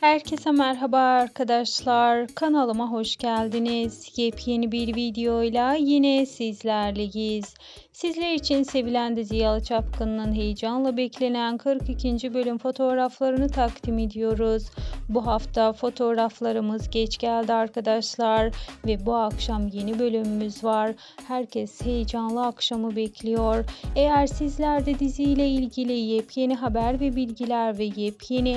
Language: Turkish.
Herkese merhaba arkadaşlar. Kanalıma hoş geldiniz. Yepyeni bir videoyla yine sizlerleyiz. Sizler için sevilen dizi Yalı Çapkın'ın heyecanla beklenen 42. bölüm fotoğraflarını takdim ediyoruz. Bu hafta fotoğraflarımız geç geldi arkadaşlar ve bu akşam yeni bölümümüz var. Herkes heyecanlı akşamı bekliyor. Eğer sizler de diziyle ilgili yepyeni haber ve bilgiler ve yepyeni